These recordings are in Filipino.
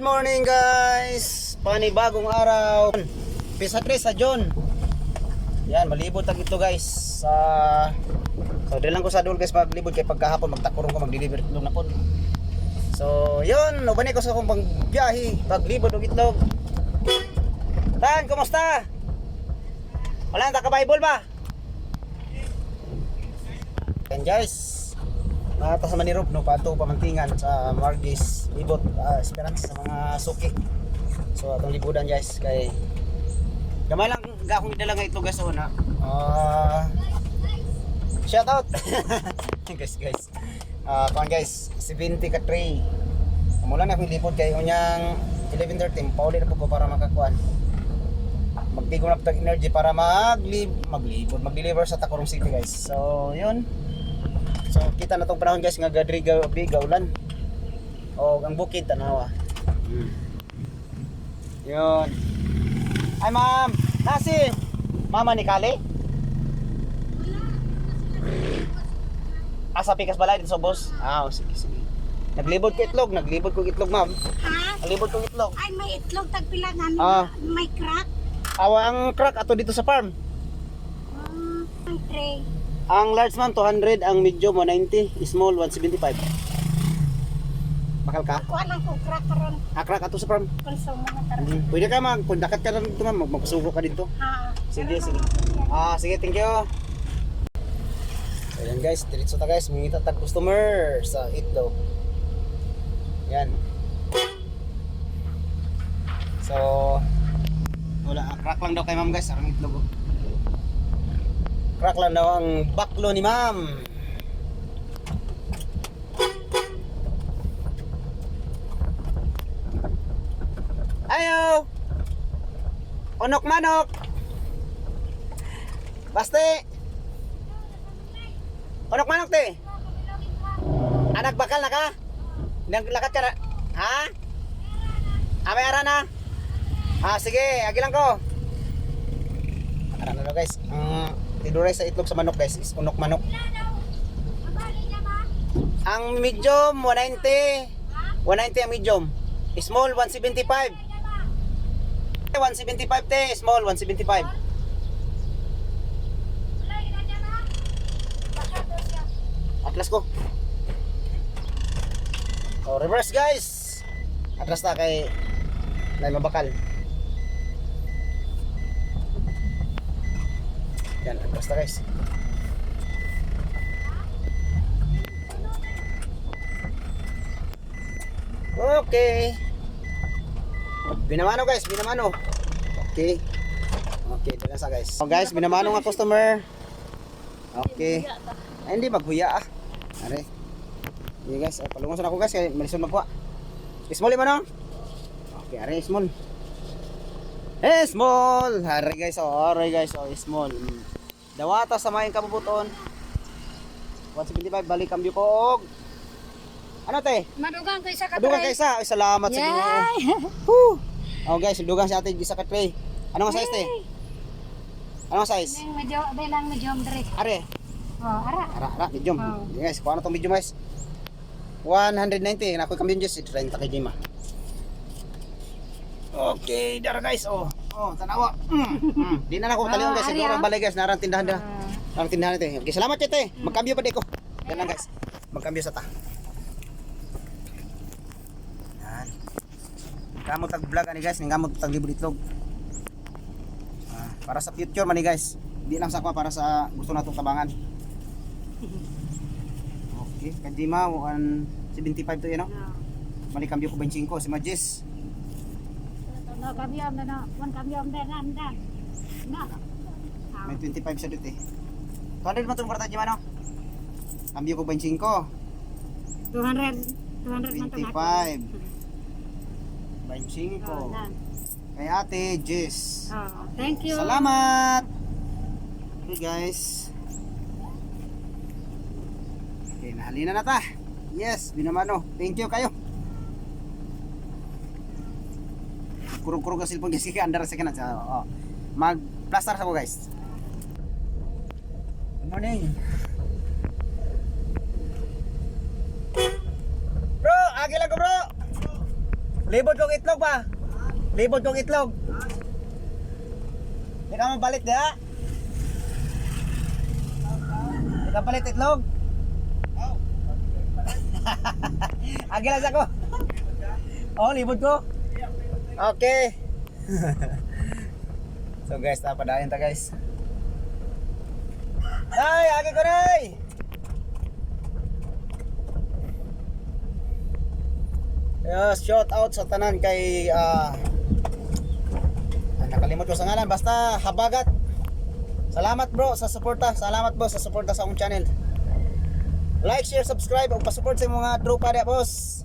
Good morning guys! Panibagong araw. Pisa tres sa John. Yan, malibot ang ito guys. Sa So, dili lang ko sa dul guys maglibot kay pagkahapon magtakurong ko mag-deliver itlog na po. So, yun, ubani ko sa akong pagbiyahe, paglibot og itlog. Tan, kumusta? Wala nang ka-Bible ba? Yan guys. Nata sa Manirop no pato pamantingan sa Margis libot ah, Esperance sa mga suki. So atong libudan guys kay gamay lang ga akong dala nga ito guys una. Ah shout out. guys guys. Ah uh, guys 70 ka tray. Mula na akong libot kay unyang 11:30 pauli na po ko para makakuan. Magbigo na energy para maglib maglibot mag-deliver sa Tacorong City guys. So yun. So kita na tong panahon guys nga gadri gabi gaulan. O ang bukid tanawa. Hmm. Yun. Ay ma'am, nasi mama ni Kali? Asa pikas balay dito sa boss? Ah, oh, sige sige. Naglibot ko itlog, naglibot ko itlog ma'am. Ha? Naglibot ko itlog. Ay, may itlog tagpilangan. Ah. May crack. Awa ang crack ato dito sa farm. Ah, ang tray. Ang large man 200, ang medium 190, small 175. Bakal ka? Kuha lang ko crack karon Ah, crack ato sa farm. konsumo na karon. Mm, Pwede ka mag pundakat ka na dito ma'am, mag- magpasugo ka dito. Ha. Sige, sige. Ah, sige, thank you. So, yan guys, diretso ta guys, mangita tag customer sa itlog. Yan. So, wala, ah, crack lang daw kay ma'am guys, ang itlog. oh. Crack lang daw ang baklo ni ma'am. Ayo! Onok manok! Baste! Onok manok te! Anak bakal na ka? Naglakat ka na? Ha? Ah, may ara na? Ah, sige, agi lang ko. Ara na guys. Ang tiduray sa itlog sa manok guys is unok manok. Ang medium 190. 190 ang medium. Small 175. 175 te, small 175. Atlas ko. So, reverse guys. Atlas ta kay Nay Mabakal. Yan, atlas ta guys. Okay. Binamano guys, binamano. Okay. Okay, dala sa guys. So guys, binamano nga customer. Okay. Ay, hindi maghuya ah. Are. Okay guys, ay, palungosan ako guys, kay malison magkuha. Small mo no? Okay, are small. Eh, small. Are guys, oh, are guys, oh, small. Dawata sa maing kabubuton. 175 balik kambyo ko og. Ano te? Madugang ko isa ka Dugang kaysa. Ay, salamat sa Ginoo. Woo! Oh guys, dugang sa atin isa ka tray. Ano nga size te? Ano nga size? Nang medyo, belang medyo dre. Are. Oh, ara. Ara, ara, medium. Oh. Guys, kuha na tong medium guys. 190, na ako kami just 30 kay Jima. Okay, dara guys. Oh, oh, tanawa. Mm. mm. Di na ako talion guys. Oh, Siguro ah. balay guys, narang tindahan da. Ah. Narang tindahan ito. Okay, salamat tete. Magkambyo pa di ko. Yan lang guys. Magkambyo sa ta. Yan. Kamot tag vlog ani guys, ning kamot tag libro itlog. Ah, para sa future man ni guys. Di lang sa kwa para sa gusto natong tabangan. Okay, kadima 175 to yan no. No. Mali kambyo ko 25 si Majis. No, kami am na, wan kami am na na. Na. May 25 siya dito eh. 200 man itong kwarta di no? Kambyo ko 25. 200 200 man to. 25. 25. Oh, na. Kay ate Jess. Oh, thank you. Salamat! Okay guys. Okay, nahalina na ta. Yes, binamano. Thank you kayo. Kurog-kurog ang cellphone kasi andar sa kanan. Oh. Mag-plaster sa ko guys. Good morning. Bro, agi lang ko bro. Libod kong itlog ba? Libod kong itlog. Di ka mabalit diha? Di ka palit itlog? Agilas ako. Oh, libod ko. Okay. so guys, napadayon ta guys. Ay, agi ko nay. Yes, shout out sa tanan kay ah nakalimot ko sa ngalan basta habagat. Salamat bro sa suporta. Salamat bro sa suporta sa akong channel. Like, share, subscribe ug pa-support sa mga tropa dia boss.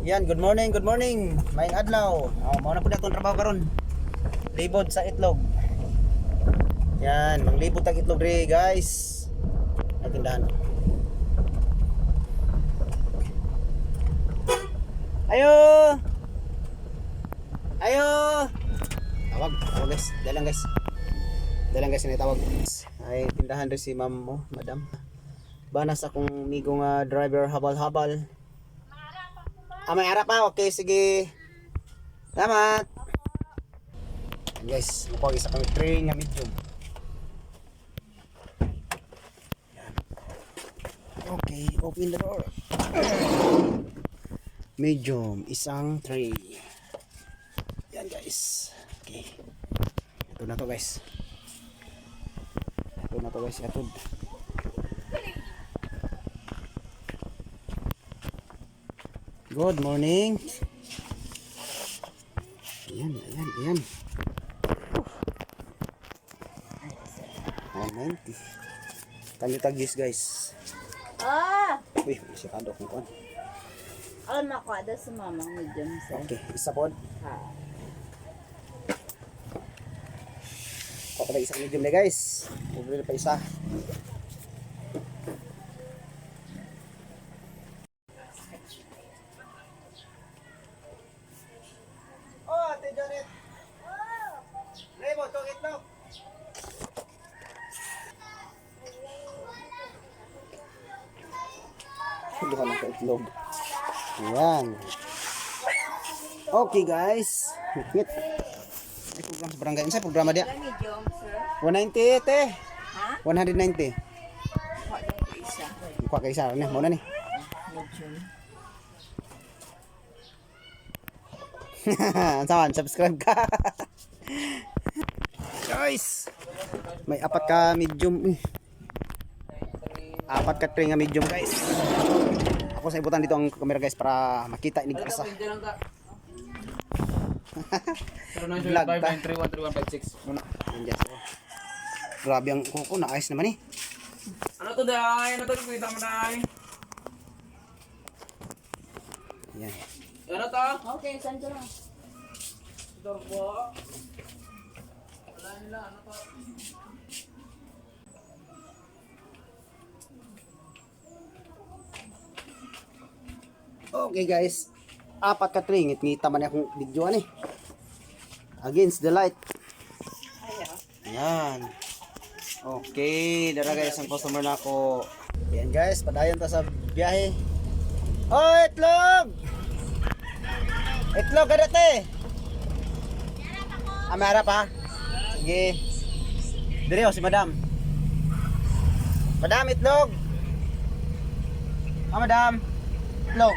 Yan, good morning, good morning. Maayong adlaw. Oh, mao na pud atong trabaho karon. Libod sa itlog. Yan, manglibot tag itlog dre, guys. Natindahan. Ayo. Ayo. Tawag, tawag guys. Dalang guys. Dalang guys, tawag. Ay, tindahan rin si ma'am mo, madam. Banas akong migo nga driver habal-habal. Ah, may harap pa. Okay, sige. Salamat. Guys, mukhang isa kami tray nga medium. Okay, open the door. Medium, isang tray. Yan guys. Okay. Ito na to guys. Ito na to guys, atod. Good morning. Ayan, ayan, ayan. Oh, 90. Tagi-tagis guys. Ah! Uy, masyado kung kuan. Alam na ko, ada sa mamang medium sir. Okay, isa po. Ha. Ako pala isang medium na guys. Bumili pa isa. Oh, Ate Janet. Lebo, itong itlog. Duha lang ka itlog. Ayan. Okay guys. Higpit. Ay, program sa barangay. Ano sa programa dia? medium sir? 190 te. Ha? 190. Wala yung isa. Kuha ka isa. Ano, muna ni. Saan? Subscribe ka. Guys. May apat ka medium. Apat ka tray nga medium guys. Ako sa ibutan dito ang camera guys para makita ini asa. Vlog ta. 0905-931-3156 muna. Oh. Grabe ang kuko na ayos naman eh. Ano to day? Ano to kita mo day? Yan. Ano to? Okay, saan lang? Ito po. Wala nila. Ano to? Okay guys. Apat ka tray. Ngit-ngita man akong video ani. Against the light. Ayan. Okay, dara guys ang customer na ako. Ayan guys, padayon ta sa biyahe. Oh, itlog! Itlog kada te. Ah, may harap ha? Sige. Dire oh, si madam. Madam, itlog. Ah, madam. Itlog.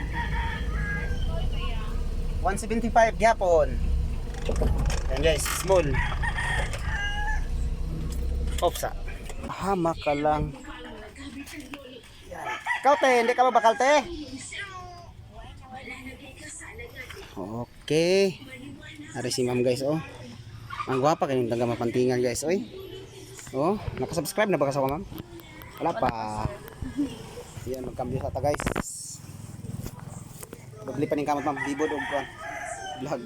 175 gyapon. Ayan guys, small. Opsa. Hama ka lang. Yan. Ikaw te, hindi ka ba bakal te? Okay. Ari si ma'am guys, oh. Ang gwapa kayong taga mapantingan guys, oy. Oh, nakasubscribe na ba ka sa ma'am? Wala pa. Yan, magkambyo sa ta guys. Babli pa ning kamot ma'am, bibod og kuan. Vlog.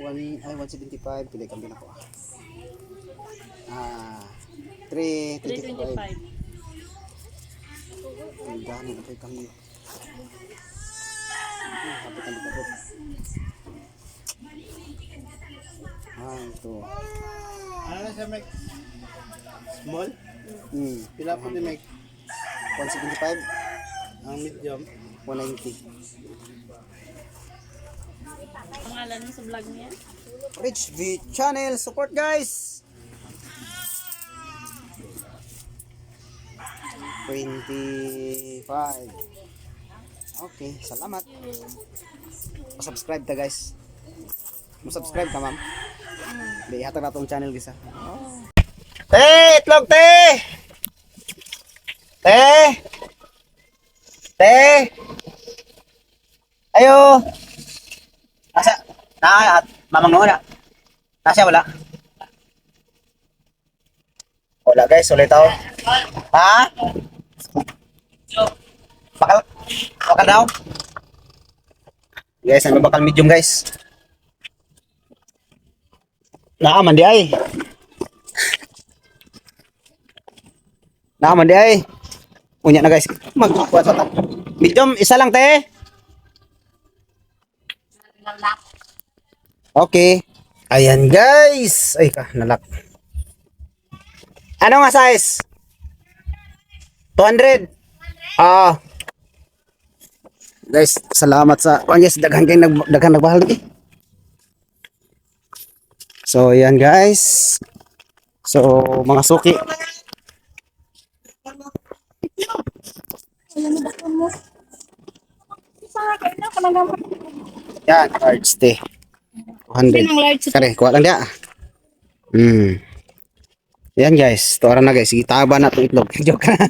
1 ay 175 pili kambyo na ko. Ah, 3 325. Ang dami na kay. Ah, Hapit ang likod. Ah, ito. Ano na siya, Mike? Small? Hmm. Pila po ni Mike? 175, Ang medium? 190. Pangalan sa vlog niya? Rich V Channel. Support guys! 25 Okay, salamat. Subscribe ta guys. Mo subscribe ka ma'am. Di hatag na tong channel gisa. Te, itlog te. Te. Te. Ayo. Asa? Na, mamang na. Nasa wala. Wala guys, ulit ako. Ha? Bakal, bakal daw. Guys, ano bakal medium guys? Naaman di ay. Naaman di ay. Unya na guys. Magkuha sa ta- Medium, isa lang te. Okay. Ayan guys. Ay ka, nalak. Ano nga size? 200. Ah. Guys, salamat sa kuan guys, daghan kay nag daghan nagbahal lagi. So, yan guys. So, mga suki. Yan, large tea. 200. Kare, kuha lang dia. Hmm. Yan guys, tuara na guys, gitaba na itong itlog. Joke lang.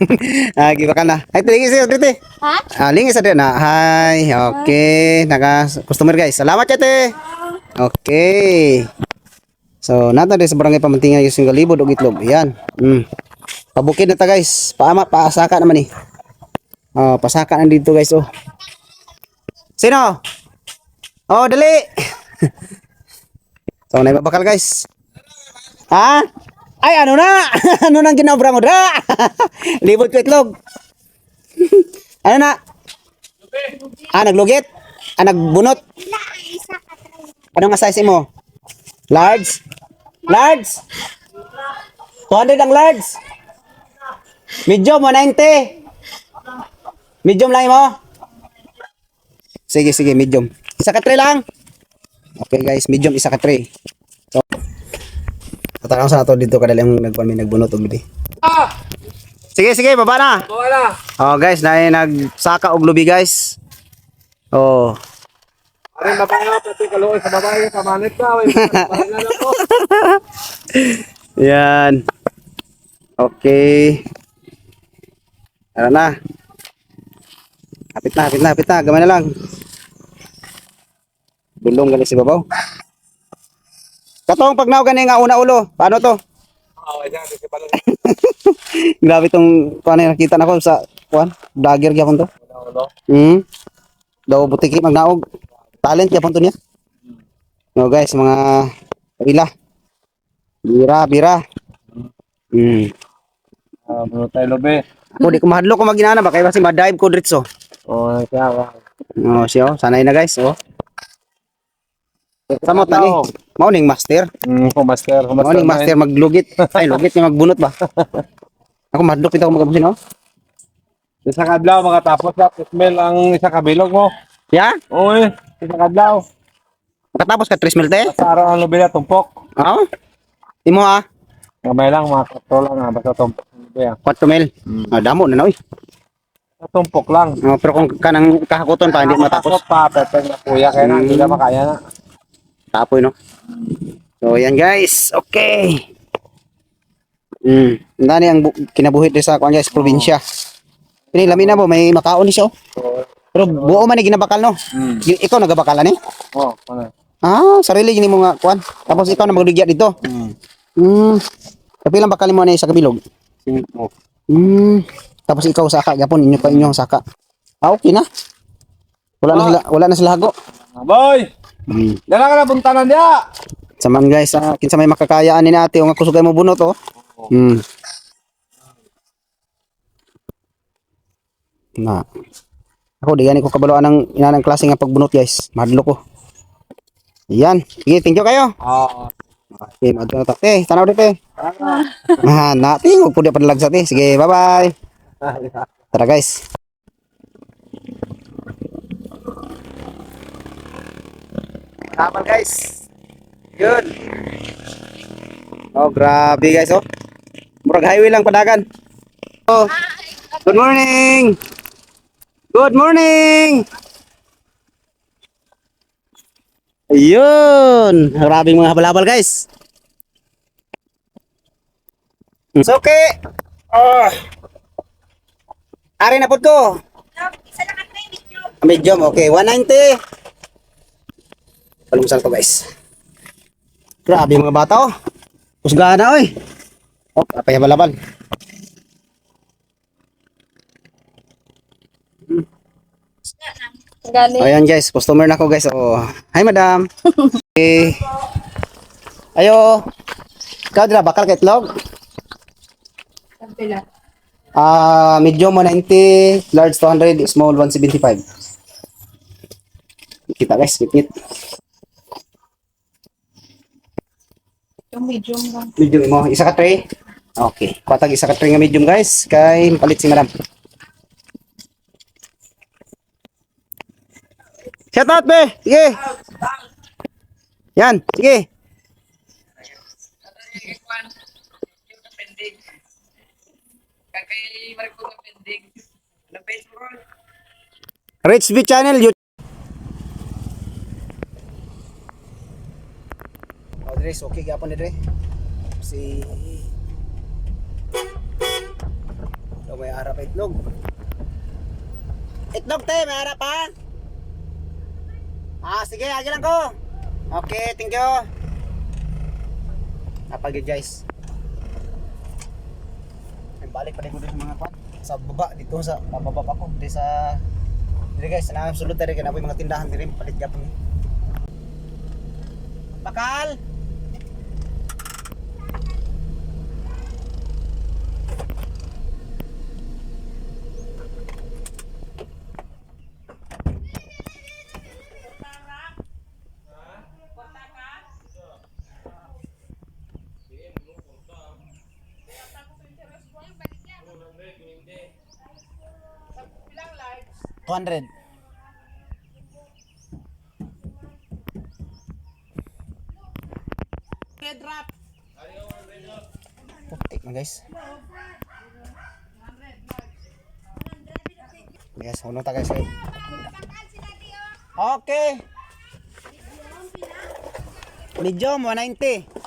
ah, giba ka na. Ay, sa'yo, tete. Ha? Ah, lingis na na. Hi, okay. Naka customer guys. Salamat tete. Okay. So, nata din sa barangay pamantingan yung single libod og itlog. Yan. Mm. Pabukid na ta guys. Paama, paasaka naman eh. Oh, pasaka na dito guys oh. Sino? Oh, dali. so, naibabakal guys. Ha? Ay, ano na? ano nang ginabra mo da? Libot ko itlog. ano na? Ah, naglugit? Ah, nagbunot? Ano nga size mo? Large? Large? 200 ang large? Medium, 190. Medium lang mo? Sige, sige, medium. Isa ka tray lang. Okay guys, medium isa ka tray. So, Tatanong sa nato dito kadali ang nagpan may nagbunot og lubi. Ah! Sige, sige, baba na. Bawa na! Oh guys, na nagsaka og lubi guys. Oh. Aring babae na, pati kaluoy sa babae, ka. Na lang po. Yan. Okay. Tara na. Hapit na, hapit na, hapit na. Gamay na lang. Bulong gani si babaw. Katong pag naw gani nga una ulo. Paano to? Grabe tong kuan na nakita nako sa kuan. Vlogger gyapon to. Hmm. Daw butiki magnaog. Talent gyapon to niya. No guys, mga ila. Bira, bira. Hmm. Ah, bro tayo lobe. Ako di ko mahadlo ko maginana ba kay basi ma-dive ko diretso. Oh, kaya ba? Oh, siya oh. Sanay na guys, oh. Samot na ni. Morning master. Hmm, ko master. ko Morning master maglugit. Ay, lugit nga magbunot ba. Ako mahadlok pito ko magabusin oh. Isa kadlaw, makatapos na. Smell ang isa kabilog mo. Ya? Uy, isa kadlaw. Katapos ka 3 milte? Sa araw ang lobe na, tumpok. Oo. Imo ah. Kamay lang, mga katro lang ha. Basta tumpok. Lobe, ah. 4 mil. Ah, damo na na oy. Tumpok lang. Oh, pero kung kanang kahakuton pa hindi matapos. pa, pepe na kuya. Kaya na, hindi na makaya na. Tapoy no. So yan guys. Okay. Hmm. Ndani ang bu- kinabuhit din sa kuan guys, probinsya. Kini lamin na mo may makaon ni siya. oh. Pero buo man ni ginabakal no. Hmm. I- Ikaw nagabakal ni? Oh, ano? Ah, sarili gini mo nga kuan. Tapos ikaw na magdugya dito. Hmm. Hmm. Kapilang bakal mo na sa kabilog. Cinco. Hmm. Tapos ikaw saka gyapon inyo pa inyo saka. Ah, okay na. Wala na sila, wala na sila hago. Boy! Hmm. Dala ka na puntanan niya! Saman guys, ah, kinsa may makakayaan ni nate o nga kusugay mo bunot oh. Hmm. Na. Ako di gani ko kabaloan ng inanang klase nga pagbunot guys. Madlo ko. Yan. Sige, thank you kayo. Oo. Okay, madlo ta. Eh, tanaw dito eh. Ah, na tingog pud padalag sa ti. Sige, bye-bye. Tara guys. Kapal guys. Good. Oh, grabe guys oh. Murag highway lang padagan. Oh. Good morning. Good morning. Ayun. Grabe mga habal-habal guys. It's okay. Oh. Ari na po ko. Medium, okay. 190. Palungsan to guys. Grabe mga bata oh. Pusgahan na oy. Oh, apay habal-habal. Galing. Ayan guys, customer na ako guys. Oh. Hi madam. okay. Ayo. Ikaw dira bakal kay itlog? Ah, medium 190, large 200, small 175. Kita guys, pikit. Yung medium lang. Medium mo, isa ka tray. Okay, patag isa ka tray nga medium guys. Kay palit si madam. Shout out be. Sige. Yan, sige. Rich V channel YouTube. Oh, Dres, okay gyapon ni Dre. Si Ito may harap itlog. Itlog te, may harap ha? Ah, sige, agi lang ko. Okay, thank you. Napagid guys. Ay, balik pa ko sa mga kwan. Sa baba, dito sa pababa pa ko. Dito sa... Dito guys, na sulod tayo yung mga tindahan dito. Palit gapon ni. Bakal! Two hundred. Putik na guys. Yes, huno ta guys. Okay. Medium 190.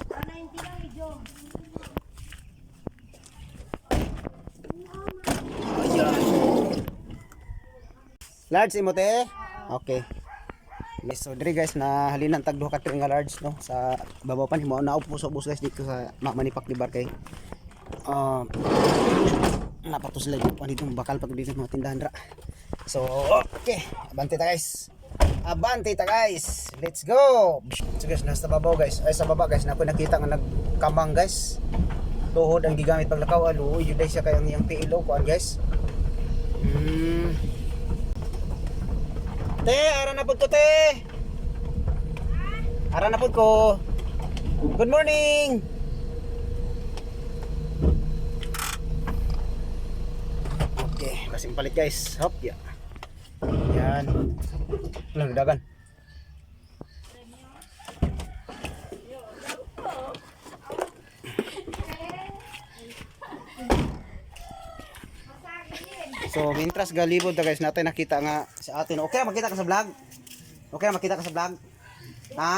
Large imo te? Okay. Yes, so diri guys na halinan tag duha ka tray nga large no sa babaw pa nimo na upo sa bus guys dito sa Ma- Manipak di Bar kay um napatos lang pa dito bakal pag dito mga tindahan ra. So, okay. Abante ta guys. Abante ta guys. Let's go. So guys, nasa babaw guys. Ay sa baba guys, na ako nakita nga nagkamang guys. Tuhod ang gigamit paglakaw alo, yun siya kay ang iyang PLO kuan guys. Hmm. Te, ara na pud ko te. Ara na pud ko. Good morning. Okay, kasing guys. Hop, ya. Yan. Lang dagan. So, mintras galibod ta guys, natin nakita nga sa atin. Okay, makita ka sa vlog? Okay, makita ka sa vlog? Ha?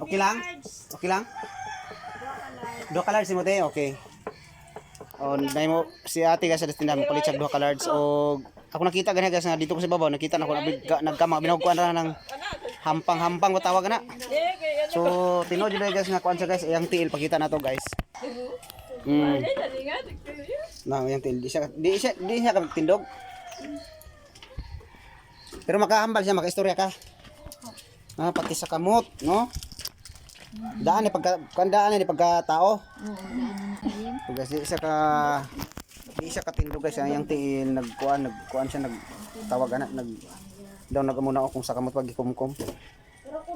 Okay lang? Okay lang? Dua colors mo te, okay. Oh, nay mo si ate guys sa tindahan mo palit siya dua colors o ako nakita ganyan guys na dito ko sa babaw nakita na ko nabigka nagkama binawag na ng hampang-hampang ko tawag na. So, tinod yun guys na kuan siya guys, yung tiil pakita na to guys. Mm. Na, yung tiil di siya di siya di siya tindog. Pero makahambal siya, makaistorya ka. Ah, pati sa kamot, no? Daan ni pagka kandaan ni pagkatao. Pag di siya ka di siya katindog guys, yung tiil nagkuan nagkuan siya nagtawag na nag daw nagamuna ako kung sa kamot pag ikumkum.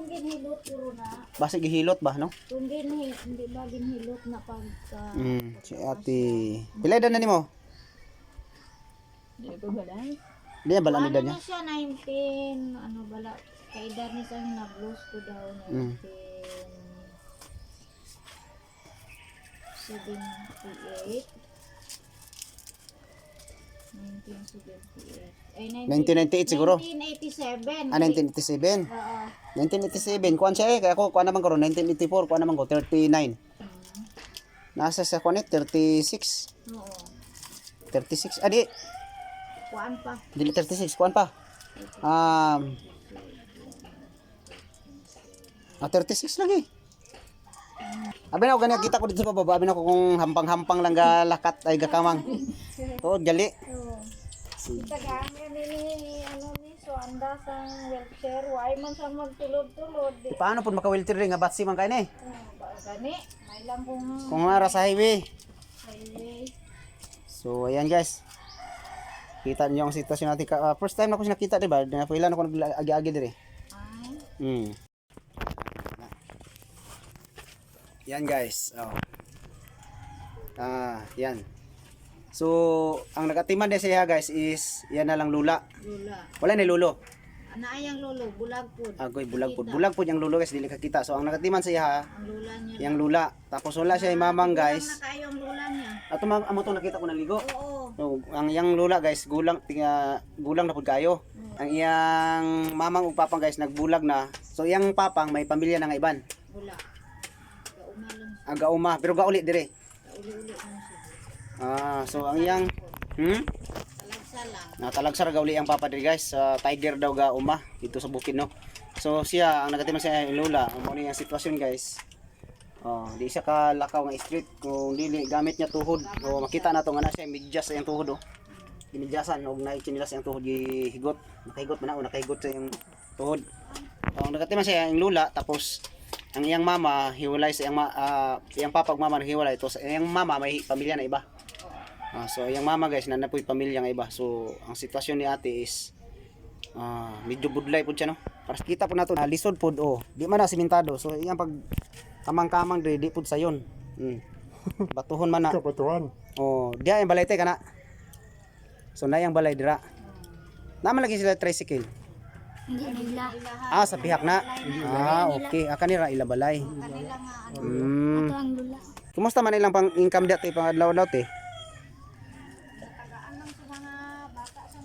Kung ginhilot puro na, Basta gihilot ba, no? kung ginhi, hindi ba ginhilot na pagka... Mm, si ate. Pila na nimo? Hindi ko balay. Di na bala Ano edad niya. na siya, 19, ano bala, Kay Danis ang na-blues ko daw Mm. 1978. 1978. Ay, 1998 siguro. 1987. Ah, 1987. Oo. 1987, kuan siya eh. Kaya ako, kuan naman ko ron. 1984, kuan naman ko, 39. Nasa sa kuan eh, 36. Oo. 36, ah di, Kuan pa. dili 36, kuan pa. Um, ah, 36 lagi. Abi na ganyan, kita ko dito sa baba, abi na ako kung hampang-hampang lang ga lakat ay gakamang. Oo, gali. Oo. Tagaan ni ni ano ni Suanda sa wheelchair. Why man sa magtulod-tulod. Di. Paano po maka-wheelchair rin nga batsi man eh. Oh, ba gani? May lang kung Kung mara sa highway. highway. So, ayan guys. Kita niyo ang sitwasyon natin. Ah, first time na ko nakita, di ba? Napailan ako nag-agi-agi dire. Ay. Hmm. Yan guys. Oh. Ah, yan. So, ang nagatiman din siya guys is yan na lang lula. Lula. Wala ni lulo. Anaayang lolo, bulag po. Agoy bulag po. Bulag po yung lulo guys, dili kakita. So, ang nagatiman siya Ang lula niya. yung lula. Tapos wala siya yung mamang guys. Gulang na kayo ang lula niya. Ato ma amo to nakita ko naligo. Oo. So, ang iyang lula guys, gulang tinga gulang na pud kayo. Ang iyang mamang ug papang guys nagbulag na. So iyang papang may pamilya na nga iban. Bula. Gauma lang. Aga uma, pero gauli dire. Uli-uli mo siya. Ah, so ang iyang hmm? Talagsa lang. Natalagsa ra gauli ang papa dire guys. Sa Tiger daw ga uma dito sa bukid no. So siya ang nagatiman siya yung lula. Amo ni ang sitwasyon guys. Oh, di siya ka lakaw nga street kung dili gamit niya tuhod. O makita na to nga na siya medyas sa iyang tuhod oh. Ginidyasan og naay chinilas sa iyang tuhod gihigot. Nakahigot man na o nakahigot sa iyang tuhod. Oh, ang nagatiman siya yung lula tapos ang iyang mama hiwalay sa iyang ma, ah, iyang papa ug mama hiwalay to sa iyang mama may pamilya na iba. Ah, so iyang mama guys na napoy pamilya nga iba. So ang sitwasyon ni ate is ah medyo budlay pud siya no. Para kita po nato ah, lisod pud oh. Di man na simentado. So iyang pag kamang-kamang diri di pud sayon. Hmm. Batuhon man na. Kapatuan. Oh, diya yung balay te kana. So na yung balay dira. Naman lagi sila tricycle. Hindi nila. Ah, sa pihak na. Ah, okay. Ah, kanira ila balay. Kanila nga ano. Hmm. ang lula. Kumusta man ilang pang income dati pang adlaw-adlaw te? Tagaan lang sa mga bata sa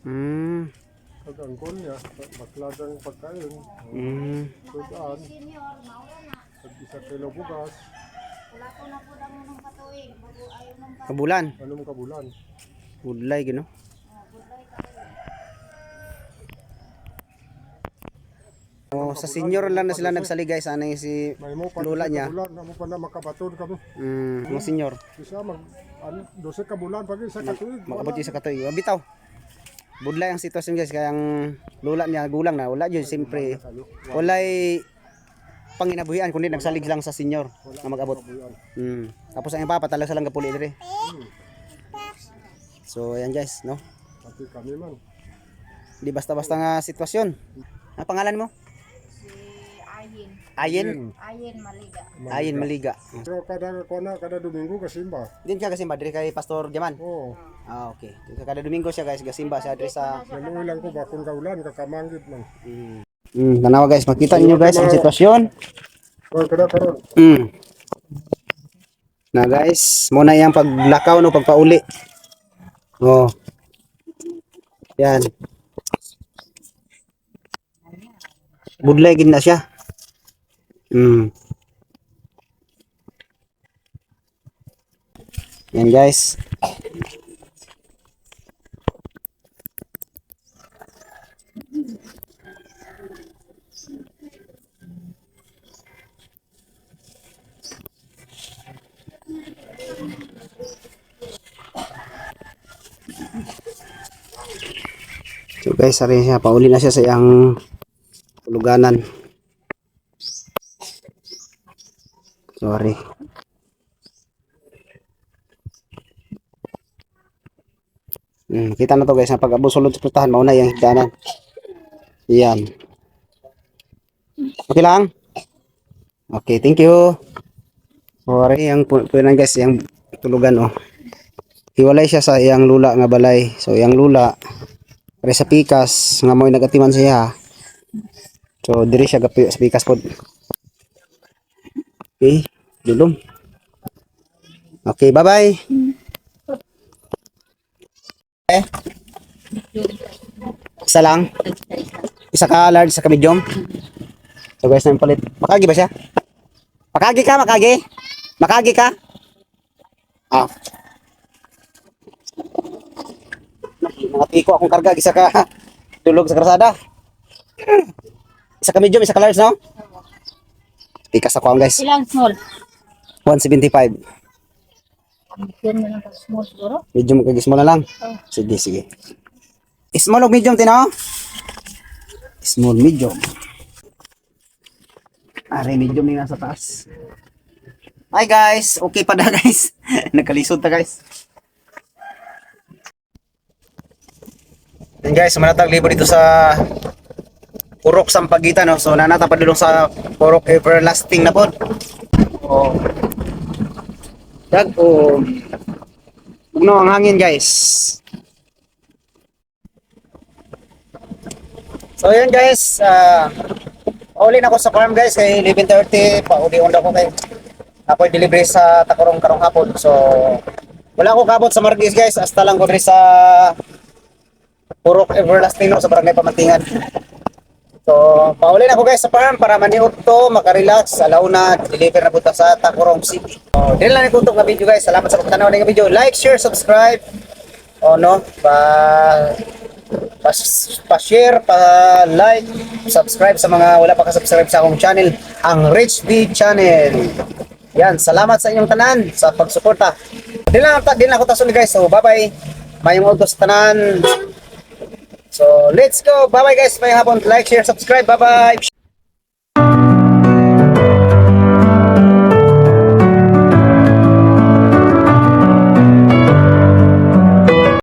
magulang. Hmm. Pag-angkol niya, bakladang pagkain. Hmm. Sudan, pag isa kilo bugas, Wala ko na po lang nung katuig. Ayaw nung. Kabulan. anong kabulan? Budlay gino. Oh, sa senior lang na sila nagsali guys. Ano yung si mo pag isa niya. kabulan, amo pa na makabaton kamo. mm, mga senior. Isa mag ano, 12 kabulan pag isa katuig. Mag-abot yung sa katoy. Oh, bitaw. Budlay ang sitwasyon guys. Kaya ang lola niya gulang na. Wala yun. Siyempre. Walay panginabuhian kundi nagsalig lang sa senior na mag-abot. Mm. Tapos ang papa talaga lang kapuli dire. So ayan guys, no? Pati kami man. Di basta-basta nga sitwasyon. Ang pangalan mo? Ayin. Ayin Maliga. Ayin Maliga. Pero kada kona kada Domingo kasimba. Din ka gasimba dire kay Pastor Jaman. Oh, Ah, okay. Kada Domingo siya guys, gasimba sa address sa naluwi lang ko bakon kaulan kakamanggit man. Mm. Mm, tanawa guys, makita niyo guys ang sitwasyon. Oh, kada karon. Mm. Na guys, muna yang paglakaw no pagpauli. Oh. Yan. Budlay gid na siya. Mm. Yan guys. Guys, sari siya. Pauli na siya sa iyang tuluganan. Sorry. Hmm, kita na to guys, ang pag-abot sulod sa putahan, mauna yung higdanan. Yan. Okay lang? Okay, thank you. Sorry, yung pu- punan guys, yung tulugan oh. Hiwalay siya sa iyang lula nga balay. So, iyang lula, Pare sa pikas, nga mo'y nagatiman siya. So diri siya gapi sa pikas pod. Okay, dulom. Okay, bye-bye. Eh. Isa lang. Isa ka large, isa ka medium. So guys, namin palit. Makagi ba siya? Makagi ka, makagi. Makagi ka. Ah. Nakatiko akong karga, isa ka tulog sa krasada. Isa ka medium, isa ka large, no? Tikas ako ang guys. Ilang small? 175. Yan na lang small siguro. Medium kag small na lang. Sige, sige. Small o medium tino? Small medium. Are medium ni nasa taas. Hi guys, okay pa na guys. Nagkalisod ta guys. Yan guys, manatag libo dito sa Purok Sampagitan no. So nanata pa dulong sa Purok Everlasting na pod. Oh. Dag oh. Bugno ang hangin guys. So yun guys, ah uli na ako sa farm guys kay 11:30 pauli onda ko kay ako delivery sa Takurong karong hapon. So wala ko kabot sa Margis guys, hasta lang ko sa Purok Everlasting no, sa Barangay Pamantingan. So, pauli na ako guys sa farm para maniud to, makarelax, alaw na, deliver na punta sa Takurong City. So, dili lang ikutok nga video guys. Salamat sa pagtanaw ng video. Like, share, subscribe. O no, pa pa, pa share, pa like, subscribe sa mga wala pa ka-subscribe sa akong channel, ang Rich B Channel. Yan, salamat sa inyong tanan sa pagsuporta. Di lang, di lang ako tasun guys. So, bye-bye. Mayong utos tanan. So, let's go. Bye-bye guys. Mayong hapon. Like, share, subscribe. Bye-bye.